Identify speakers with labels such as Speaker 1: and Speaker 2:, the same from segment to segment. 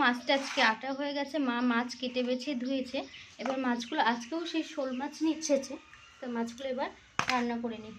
Speaker 1: মাছটা আজকে আটা হয়ে গেছে, মা মাছ কেটে বেছে ধুয়েছে। এবার মাছগুলো আজকেও সেই শোল মাছ নিচ্ছেছে তো মাছগুলো এবার রান্না করে নিই।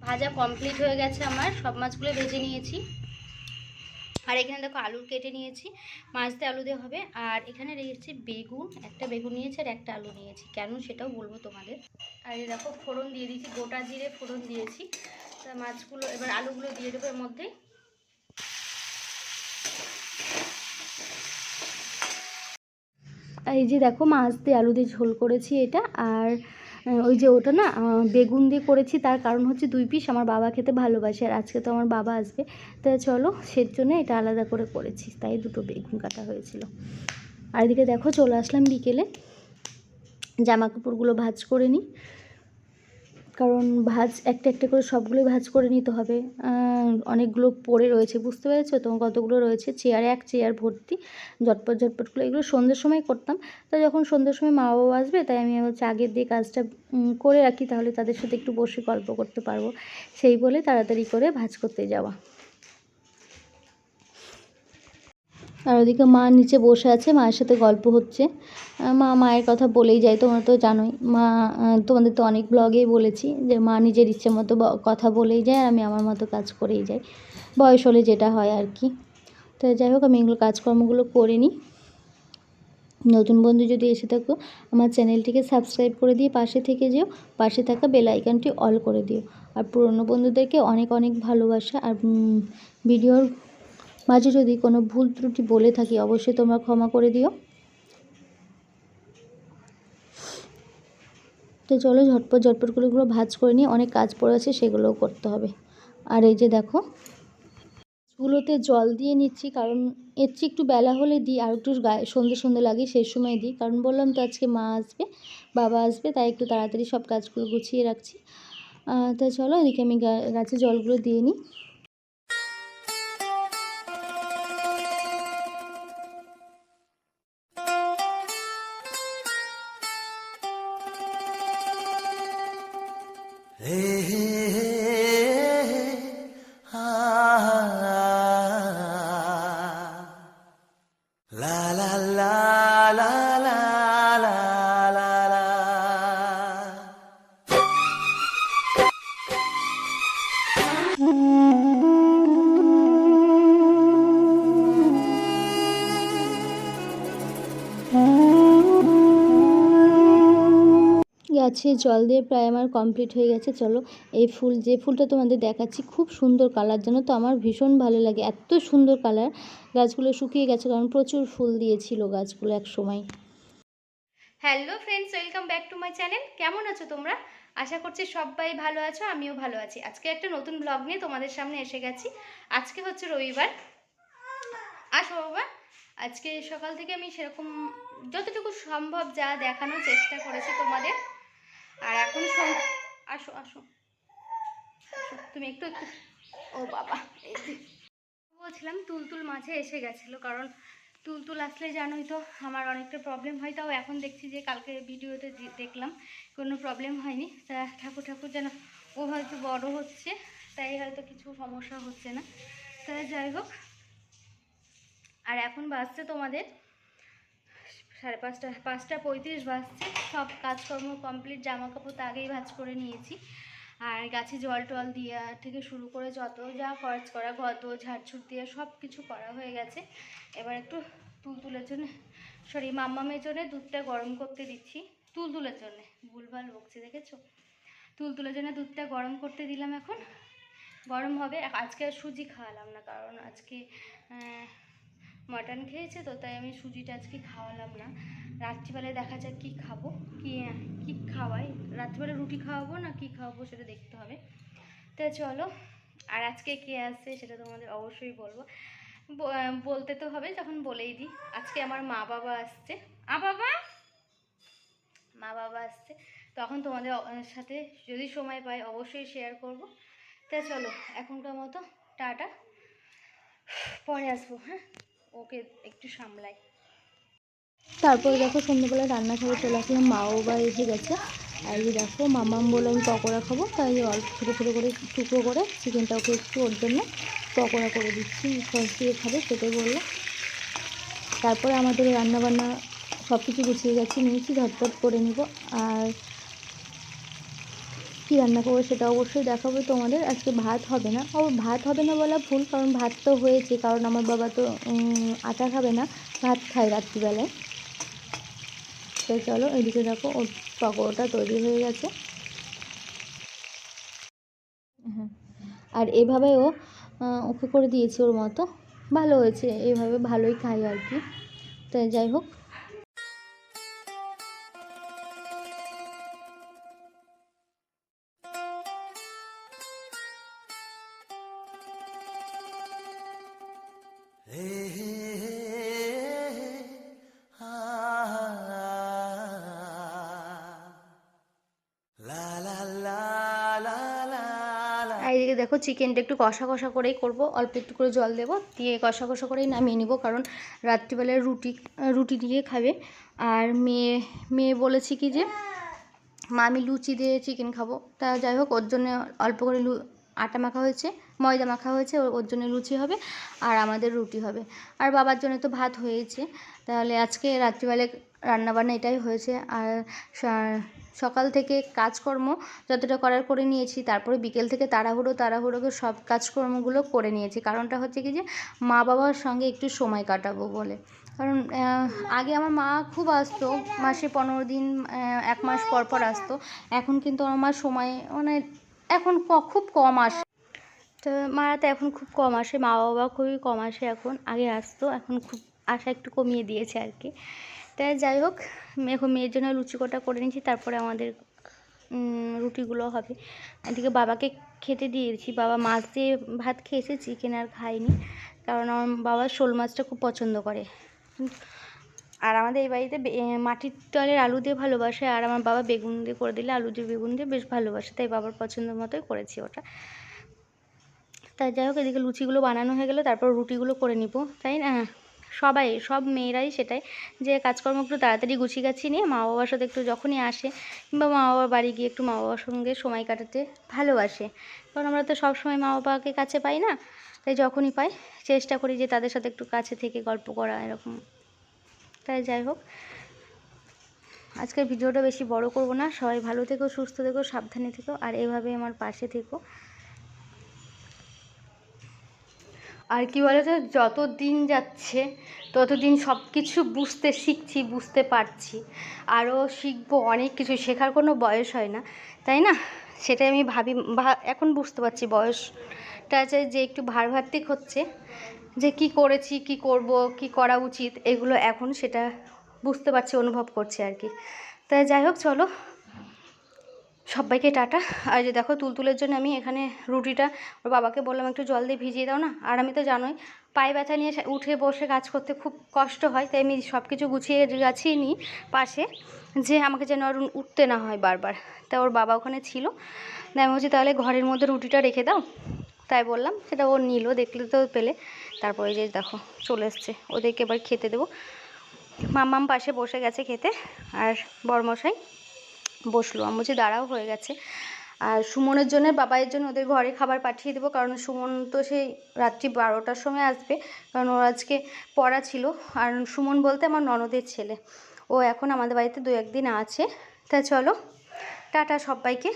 Speaker 1: ভাজা কমপ্লিট হয়ে গেছে আমার। সব মাছগুলো ভেজে নিয়েছি। আর এখানে দেখো আলু কেটে নিয়েছি মাছ দিয়ে আলু দিয়ে হবে। আর এখানে রেখেছি বেগুন, একটা বেগুন নিয়েছি আর একটা আলু নিয়েছি। কেন সেটাও বলব তোমাদের। আর এই দেখো ফোড়ন দিয়ে দিয়েছি, গোটা জিরে ফোড়ন দিয়েছি। তা মাছগুলো, এবার আলুগুলো দিয়ে দেবো এর মধ্যে। এই যে দেখো মাছ দিয়ে আলু দিয়ে ঝোল করেছি এটা। আর ওই যে ওটা না বেগুন দিয়ে করেছি, তার কারণ হচ্ছে দুই পিস আমার বাবা খেতে ভালোবাসে আর আজকে তো আমার বাবা আসবে। তা চলো, সের জন্য এটা আলাদা করে করেছি, তাই দুটো বেগুন কাটা হয়েছিল। আর এদিকে দেখো, চলে আসলাম বিকেলে জামা কাপড়গুলো ভাজ করে নিই। কারণ ভাজ, একটা একটা করে সবগুলোই ভাজ করে নিতে হবে। অনেকগুলো পড়ে রয়েছে, বুঝতে পেরেছ? তো কতগুলো রয়েছে? চেয়ারে এক, চেয়ার ভর্তি, ঝটপট ঝটপটগুলো এগুলো সন্ধ্যের সময় করতাম। তো যখন সন্ধ্যের সময় মা বাবা আসবে, তাই আমি হচ্ছে আগের দিয়ে কাজটা করে রাখি, তাহলে তাদের সাথে একটু বসে গল্প করতে পারব। সেই বলে তাড়াতাড়ি করে ভাজ করতে যাওয়া। আর ওদিকে মা নিচে বসে আছে, মায়ের সাথে গল্প হচ্ছে। মা মায়ের কথা বলেই যায়, তোমরা তো জানোই। মা তোমাদের তো অনেক ব্লগেই বলেছি যে মা নিজের ইচ্ছে মতো কথা বলেই যায় আর আমি আমার মতো কাজ করেই যাই। বয়স হলে যেটা হয় আর কি। তো যাই হোক, আমি এগুলো কাজকর্মগুলো করে নিই। নতুন বন্ধু যদি এসে থাকো, আমার চ্যানেলটিকে সাবস্ক্রাইব করে দিয়ে পাশে থেকে যেও, পাশে থাকা বেল আইকনটি অল করে দিও। আর পুরনো বন্ধুদেরকে অনেক অনেক ভালোবাসা আর ভিডিওর মাঝে যদি কোনো ভুল ত্রুটি বলে থাকি, অবশ্যই তোমরা ক্ষমা করে দিও। তো চলো ঝটপট ঝটপট করে এগুলো ভাজ করে নিয়ে অনেক কাজ পড়ে আছে, সেগুলোও করতে হবে। আর এই যে দেখো গুলোতে জল দিয়ে নিচ্ছি, কারণ এর চেয়ে একটু বেলা হলে দিই, আর একটু গায়ে সন্ধে সন্ধে লাগে সেই সময় দিই। কারণ বললাম তো আজকে মা আসবে, বাবা আসবে, তাই একটু তাড়াতাড়ি সব কাজগুলো গুছিয়ে রাখছি। তো চলো এদিকে আমি গাছে জলগুলো দিয়ে নিই।
Speaker 2: La
Speaker 1: গাছে জল দিয়ে প্রায় আমার কমপ্লিট হয়ে গেছে। চলো, এই ফুল, যে ফুলটা তোমাদের দেখাচ্ছি, খুব সুন্দর কালার জানো তো আমার ভীষণ ভালো লাগে। এত সুন্দর কালার গাছগুলো শুকিয়ে গেছে, কারণ প্রচুর ফুল দিয়েছিল গাছগুলো এক সময় hello friends welcome back to my channel কেমন আছো তোমরা? আশা করছি সবাই ভালো আছো, আমিও ভালো আছি। আজকে একটা নতুন ব্লগ নিয়ে তোমাদের সামনে এসে গেছি। আজকে হচ্ছে রবিবার। আসো বাবা। আজকে সকাল থেকে আমি সেরকম যতটুকু সম্ভব যা দেখানোর চেষ্টা করেছি তোমাদের। আর এখন সন- আসো আসো। তুমি একটু একটু। ও বাবা বলছিলাম তুলতুল মাঝে এসে গেছিল, কারণ তুলতুল আসলে জানোই তো আমার অনেকটা প্রবলেম হয়, তাও এখন দেখছি যে কালকে ভিডিওতে দেখলাম কোনো প্রবলেম হয়নি। তা ঠাকুর ঠাকুর যেন ও হয়তো বড় হচ্ছে, তাই হয়তো কিছু সমস্যা হচ্ছে না। তা যাই হোক, আর এখন বাজছে তোমাদের সাড়ে পাঁচটা পাঁচটা পঁয়ত্রিশ বাজছে। সব কাজকর্ম কমপ্লিট জামা কাপড় তো আগেই ভাজ করে নিয়েছি। আর গাছে জল টল দেওয়া থেকে শুরু করে যত যা খরচ করা গত ঝাড়ছুট দিয়ে সব কিছু করা হয়ে গেছে। এবার একটু তুলতুলের জন্য সরি মাম্মামের জন্য দুধটা গরম করতে দিচ্ছি। তুলতুলের জন্য, ভুলভাল বকছি, দেখেছ? তুলতুলের জন্য দুধটা গরম করতে দিলাম এখন। গরম হবে, আজকে আর সুজি খাওয়ালাম না, কারণ আজকে মাটন খেয়েছে তো, তাই আমি সুজিটা আজকে খাওয়ালাম না। রাত্রিবেলায় দেখা যাক কী খাব, কি, কী খাওয়াই। রাত্রিবেলা রুটি খাওয়াবো না কী খাওয়াবো সেটা দেখতে হবে। তো চলো, আর আজকে কে আসছে সেটা তোমাদের অবশ্যই বলব। বলতে তো হবে যখন বলেই দিই, আজকে আমার মা বাবা আসছে। আ, বাবা! মা বাবা আসছে, তখন তোমাদের সাথে যদি সময় পাই অবশ্যই শেয়ার করব। তা চলো, এখনকার মতো টাটা। পরে আসব হ্যাঁ? ওকে একটু সামলাই। তারপরে দেখো সন্ধ্যেবেলা রান্না করে চলে আসলাম মা বা এসে গেছে। আর এই দেখো মামাম বলে আমি পকোড়া খাব, তাই অল্প ছোটো ছোটো করে টুকরো করে চিকেনটা ওকে একটু ওর জন্য পকোড়া করে দিচ্ছি, সস দিয়ে খাবে, সেটাই বলল। তারপরে আমাদের রান্নাবান্না সব কিছু গুছিয়ে গেছি, নিয়েছি, ঝটপট করে নিব। আর কী রান্না করব সেটা অবশ্যই দেখাবো তোমাদের। আজকে ভাত হবে না। ও, ভাত হবে না বলা ভুল, কারণ ভাত তো হয়েছে, কারণ আমার বাবা তো আটা খাবে না। ভাত খায় রাত্রিবেলায়। তো চলো, এদিকে দেখো, ওর পকোড়াটা তৈরি হয়ে গেছে। হ্যাঁ আর এভাবে ও ওকে করে দিয়েছি ওর মতো। ভালো হয়েছে এইভাবে ভালোই খাই আর কি। তো যাই হোক দেখো চিকেনটা একটু কষা কষা করেই করব। অল্প একটু করে জল দেবো। দিয়ে কষা কষা করেই নামিয়ে নিব, কারণ রাত্রিবেলায় রুটি রুটি দিয়ে খাবে। আর মেয়ে মেয়ে বলেছে কি যে, মা, আমি লুচি দিয়ে চিকেন খাব। তা যাই হোক, ওর জন্য অল্প করে লু, আটা মাখা হয়েছে, ময়দা মাখা হয়েছে, ওর- জন্য লুচি হবে আর আমাদের রুটি হবে। আর বাবার জন্য তো ভাত হয়েছে। তাহলে আজকে রাত্রিবেলায় রান্নাবান্না এটাই হয়েছে। আর সকাল থেকে কাজকর্ম যতটা করার করে নিয়েছি, তারপরে বিকেল থেকে তাড়াহুড়ো তাড়াহুড়োকে সব কাজকর্মগুলো করে নিয়েছি। কারণটা হচ্ছে কি যে মা বাবার সঙ্গে একটু সময় কাটাবো বলে। কারণ আগে আমার মা খুব আসতো, মাসে পনেরো দিন এক মাস পর পর আসতো। এখন কিন্তু আমার সময় মানে এখন খুব কম আসে, তো মারা তো এখন খুব কম আসে মা বাবা খুবই কম আসে এখন, আগে আসতো, এখন খুব আশা একটু কমিয়ে দিয়েছে আর কি। তাই যাই হোক, এখন মেয়ের জন্য লুচি কটা করে নিয়েছি, তারপরে আমাদের রুটিগুলো হবে। এদিকে বাবাকে খেতে দিয়েছি, বাবা মাছ দিয়ে ভাত খেয়েছে চিকেন আর খায়নি, কারণ আমার বাবা শোল মাছটা খুব পছন্দ করে। আর আমাদের এই বাড়িতে মাটির তলের আলু দিয়ে ভালোবাসে, আর আমার বাবা বেগুন দিয়ে করে দিলে আলু দিয়ে বেগুন দিয়ে বেশ ভালোবাসে, তাই বাবার পছন্দ মতোই করেছি ওটা। তাই যাই হোক, এদিকে লুচিগুলো বানানো হয়ে গেলো, তারপর রুটিগুলো করে নিব, তাই না? সবাই, সব মেয়েরাই সেটাই যে কাজকর্ম একটু তাড়াতাড়ি গুছিয়ে গাছি নিয়ে মা বাবার সাথে একটু যখনই আসে কিংবা মা বাবার বাড়ি গিয়ে একটু মা বাবার সঙ্গে সময় কাটাতে ভালোবাসে। কারণ আমরা তো সব সময় মা বাবাকে কাছে পাই না, তাই যখনই পাই চেষ্টা করি যে তাদের সাথে একটু কাছে থেকে গল্প করা এরকম। তাই যাই হোক, আজকের ভিডিওটা বেশি বড় করব না। সবাই ভালো থেকো, সুস্থ থেকো, সাবধানে থেকো, আর এভাবে আমার পাশে থেকো। আর কি বলো তো যত দিন যাচ্ছে তত দিন সব কিছু বুঝতে শিখছি, বুঝতে পারছি। আরও শিখব, অনেক কিছু শেখার কোনো বয়স হয় না, তাই না? সেটাই আমি ভাবি এখন বুঝতে পারছি বয়সটা যে একটু ভারভাত্তিক হচ্ছে, যে কি করেছি, কি করব, কি করা উচিত, এগুলো এখন সেটা বুঝতে পারছি, অনুভব করছি আর কি। তাই যাই হোক, চলো সবাইকে টাটা। আর যে দেখো তুলতুলের জন্য আমি এখানে রুটিটা, ওর বাবাকে বললাম একটু জল দিয়ে ভিজিয়ে দাও না। আর আমি তো জানোই, পায়ে ব্যথা নিয়ে উঠে বসে কাজ করতে খুব কষ্ট হয়, তাই আমি সব কিছু গুছিয়ে গাছিয়ে নিই পাশে, যে আমাকে যেন আর উঠতে না হয় বারবার। তা ওর বাবা ওখানে ছিল। তাই আমি বলছি, তাহলে ঘরের মধ্যে রুটিটা রেখে দাও। তাই বললাম, সেটা ও নিল, দেখলে তো পেলে। তারপরে যে দেখো, চলে এসছে। ওদেরকে এবার খেতে দেবো। মাম্মাম পাশে বসে গেছে খেতে। আর বরমশাই বসল। আমি বলছি দাঁড়াও, হয়ে গেছে। আর সুমনের জন্য বাবাইয়ের জন্য ওদের ঘরে খাবার পাঠিয়ে দেবো, কারণ সুমন তো সেই রাত্রি বারোটার সময় আসবে, কারণ ওর আজকে পড়া ছিল। আর সুমন বলতে আমার ননদের ছেলে। ও এখন আমাদের বাড়িতে দু একদিন আছে। তা চলো, টাটা সবাইকে।